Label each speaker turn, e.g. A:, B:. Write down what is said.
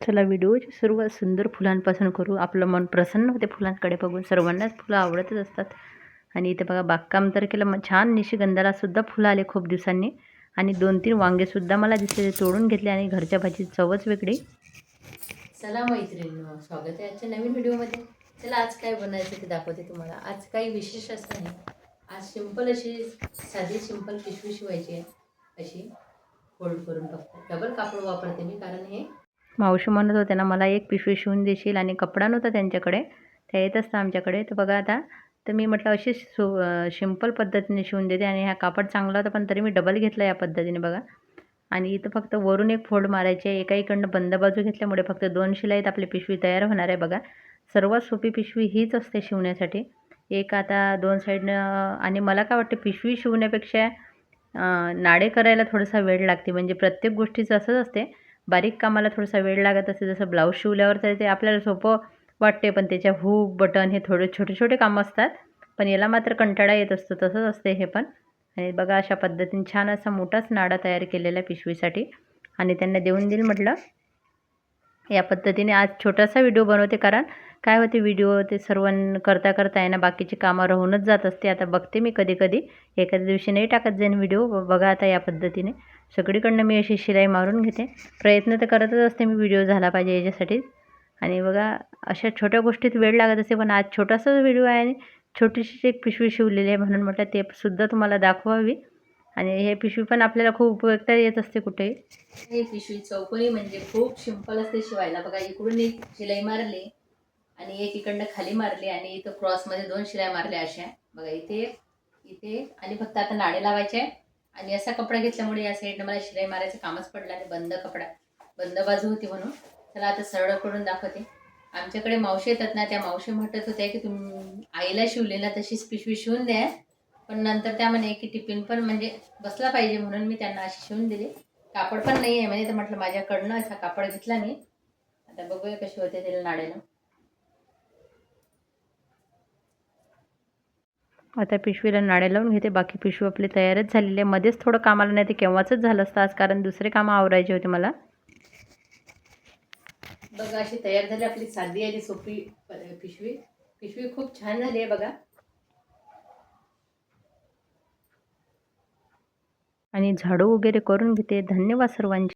A: चला व्हिडिओची सुरुवात सुंदर फुलांपासून करू. आपलं मन प्रसन्न होते फुलांकडे बघून. सर्वांनाच फुलं आवडतच असतात. आणि इथे बघा बागकाम तर केलं. मग छान निशिगंधाला सुद्धा फुलं आले खूप दिवसांनी. आणि दोन तीन वांगेसुद्धा मला दिसले. तोडून घेतले आणि घरच्या भाजीची चवच वेगळी.
B: चला मैत्रिणी स्वागत आहे आजच्या नवीन व्हिडिओमध्ये चला आज काय बनायचं ते दाखवते तुम्हाला. आज काही विशेष असं नाही. आज सिंपल अशी साधी सिंपल पिशवी शिवायची आहे. अशी फोल्ड करून फक्त डबल कापड वापरते मी कारण हे
A: मावशी म्हणत होते ना मला एक पिशवी शिवून देशील आणि कपडा नव्हता त्यांच्याकडे त्या येत असतं आमच्याकडे. तर बघा आता तर मी म्हटलं अशी सो सिंपल पद्धतीने शिवून देते आणि हा कापड चांगला होता पण तरी मी डबल घेतला या पद्धतीने बघा. आणि इथं फक्त वरून एक फोल्ड मारायची आहे. एका इकडनं बंद बाजू घेतल्यामुळे फक्त दोन शिलाईत आपली पिशवी तयार होणार आहे बघा. सर्वात सोपी पिशवी हीच असते शिवण्यासाठी. एक आता दोन साईडनं आणि मला काय वाटतं पिशवी शिवण्यापेक्षा नाडे करायला थोडासा वेळ लागते. म्हणजे प्रत्येक गोष्टीचं असंच असते. बारीक कामाला थोडासा वेळ लागत असते जसं ब्लाऊज शिवल्यावर तर ते आपल्याला सोपं वाटते पण त्याच्या हूक बटन हे थोडे छोटे छोटे कामं असतात. पण याला मात्र कंटाळा येत असतो तसंच असते हे पण. आणि बघा अशा पद्धतीने छान असा मोठाच नाडा तयार केलेला आहे पिशवीसाठी. आणि त्यांना देऊन देईल म्हटलं या पद्धतीने आज छोटासा व्हिडिओ बनवते. कारण काय होते व्हिडिओ ते सर्व करता करता आहे ना बाकीची कामं राहूनच जात असते. आता बघते मी कधी कधी. एखाद्या दिवशी नाही टाकत जाईन व्हिडिओ. बघा आता या पद्धतीने. सगळीकडनं मी अशी शिलाई मारून घेते. प्रयत्न तर करतच असते मी व्हिडिओ झाला पाहिजे याच्यासाठी. आणि बघा अशा छोट्या गोष्टीत वेळ लागत असते पण आज छोटासाच व्हिडिओ आहे आणि छोटीशी एक पिशवी शिवलेली आहे म्हणून म्हटलं ते सुद्धा तुम्हाला दाखवावी. आणि हे पिशवी पण आपल्याला खूप उपयुक्त येत असते कुठे.
B: हे पिशवी चौकोनी म्हणजे खूप सिंपल असते शिवायला. बघा इकडून एक शिलाई मारली आणि एक इकडनं खाली मारली आणि इथं क्रॉसमध्ये दोन शिलाई मारल्या अशा. बघा इथे इथे आणि फक्त आता नाडे लावायचे आहे आणि असा कपडा घेतल्यामुळे या साईडनं मला शिलाई मारायचं कामच पडलं आणि बंद कपडा बंद बाजू होती म्हणून. चला आता सरळ करून दाखवते. आमच्याकडे मावशी येतात ना त्या मावशी म्हणत होत्या की तुम्ही आईला शिवलेला ना तशीच पिशवी शिवून द्या. पण नंतर त्या म्हणे की टिफिन पण म्हणजे बसला पाहिजे म्हणून मी त्यांना अशी शिवून दिली. कापड पण नाही आहे म्हणजे तर म्हटलं माझ्याकडनं असा कापड घेतला मी. आता बघूया कशी होते त्याला नाड्याला
A: आता पिशवीला नाड्या लावून घेते. बाकी पिशवी आपली तयारच झालेली आहे. मध्येच थोडं कामाला नाही ते केव्हाच झालं असतं आज कारण दुसरे कामं आवरायचे होते मला.
B: बघा अशी तयार झाली आपली साधी आणि सोपी पिशवी. पिशवी खूप छान झाली आहे बघा.
A: आणि झाडू वगैरे करून घेते. धन्यवाद सर्वांचे.